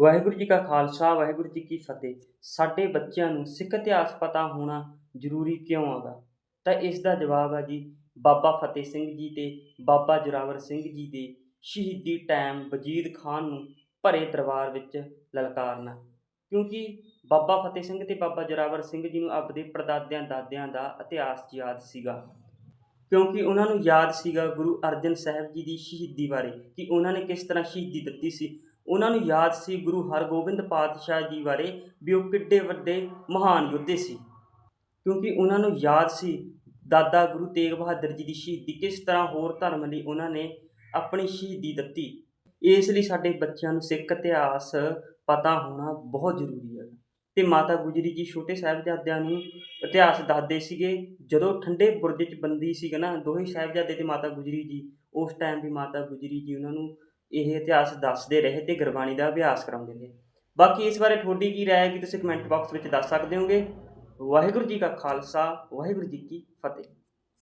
ਵਾਹਿਗੁਰੂ ਜੀ ਕਾ ਖਾਲਸਾ, ਵਾਹਿਗੁਰੂ ਜੀ ਕੀ ਫਤਿਹ। ਸਾਡੇ ਬੱਚਿਆਂ ਨੂੰ ਸਿੱਖ ਇਤਿਹਾਸ ਪਤਾ ਹੋਣਾ ਜ਼ਰੂਰੀ ਕਿਉਂ ਹੈਗਾ ਤਾਂ ਇਸ ਦਾ ਜਵਾਬ ਹੈ ਜੀ, ਬਾਬਾ ਫਤਿਹ ਸਿੰਘ ਜੀ ਤੇ ਬਾਬਾ ਜੋਰਾਵਰ ਸਿੰਘ ਜੀ ਦੇ ਸ਼ਹੀਦੀ ਟਾਈਮ ਵਜੀਦ ਖਾਨ ਨੂੰ ਭਰੇ ਦਰਬਾਰ ਵਿੱਚ ਲਲਕਾਰਨਾ। ਕਿਉਂਕਿ ਬਾਬਾ ਫਤਿਹ ਸਿੰਘ ਤੇ ਬਾਬਾ ਜੋਰਾਵਰ ਸਿੰਘ ਜੀ ਨੂੰ ਆਪਦੇ ਪੜਦਾਦਿਆਂ ਦਾਦਿਆਂ ਦਾ ਇਤਿਹਾਸ ਯਾਦ ਸੀਗਾ। ਕਿਉਂਕਿ ਉਹਨਾਂ ਨੂੰ ਯਾਦ ਸੀਗਾ ਗੁਰੂ ਅਰਜਨ ਸਾਹਿਬ ਜੀ ਦੀ ਸ਼ਹੀਦੀ ਬਾਰੇ ਕਿ ਉਹਨਾਂ ਨੇ ਕਿਸ ਤਰ੍ਹਾਂ ਸ਼ਹੀਦੀ ਦਿੱਤੀ ਸੀ। ਉਹਨਾਂ ਨੂੰ ਯਾਦ ਸੀ ਗੁਰੂ ਹਰਗੋਬਿੰਦ ਪਾਤਸ਼ਾਹ ਜੀ ਬਾਰੇ ਵੀ ਉਹ ਕਿੱਡੇ ਵੱਡੇ ਮਹਾਨ ਯੋਧੇ ਸੀ। ਕਿਉਂਕਿ ਉਹਨਾਂ ਨੂੰ ਯਾਦ ਸੀ ਦਾਦਾ ਗੁਰੂ ਤੇਗ ਬਹਾਦਰ ਜੀ ਦੀ ਸ਼ਹੀਦੀ ਕਿਸ ਤਰ੍ਹਾਂ ਹੋਰ ਧਰਮ ਲਈ ਉਹਨਾਂ ਨੇ ਆਪਣੀ ਸ਼ਹੀਦੀ ਦਿੱਤੀ। ਇਸ ਲਈ ਸਾਡੇ ਬੱਚਿਆਂ ਨੂੰ ਸਿੱਖ ਇਤਿਹਾਸ ਪਤਾ ਹੋਣਾ ਬਹੁਤ ਜ਼ਰੂਰੀ ਹੈ। ਤੇ ਮਾਤਾ ਗੁਜਰੀ ਜੀ ਛੋਟੇ ਸਾਹਿਬਜ਼ਾਦਿਆਂ ਨੂੰ ਇਤਿਹਾਸ ਦੱਸਦੇ ਸੀਗੇ, ਜਦੋਂ ਠੰਡੇ ਬੁਰਜ 'ਚ ਬੰਦੀ ਸੀਗਾ ਨਾ, ਦੋਹੇ ਸਾਹਿਬਜ਼ਾਦੇ ਤੇ ਮਾਤਾ ਗੁਜਰੀ ਜੀ, ਉਸ ਟਾਈਮ ਵੀ ਮਾਤਾ ਗੁਜਰੀ ਜੀ ਉਹਨਾਂ ਨੂੰ ਇਹ ਇਤਿਹਾਸ ਦੱਸਦੇ ਰਹੇ ਤੇ ਗੁਰਬਾਣੀ ਦਾ ਅਭਿਆਸ ਕਰਾਉਂਦੇ ਰਹੇ ਬਾਕੀ ਇਸ ਬਾਰੇ ਤੁਹਾਡੀ ਕੀ ਰਾਏ ਹੈ ਕਿ ਤੁਸੀਂ ਕਮੈਂਟ ਬਾਕਸ ਵਿੱਚ ਦੱਸ ਸਕਦੇ ਹੋਗੇ? ਵਾਹਿਗੁਰੂ ਜੀ ਕਾ ਖਾਲਸਾ, ਵਾਹਿਗੁਰੂ ਜੀ ਕੀ ਫਤਿਹ।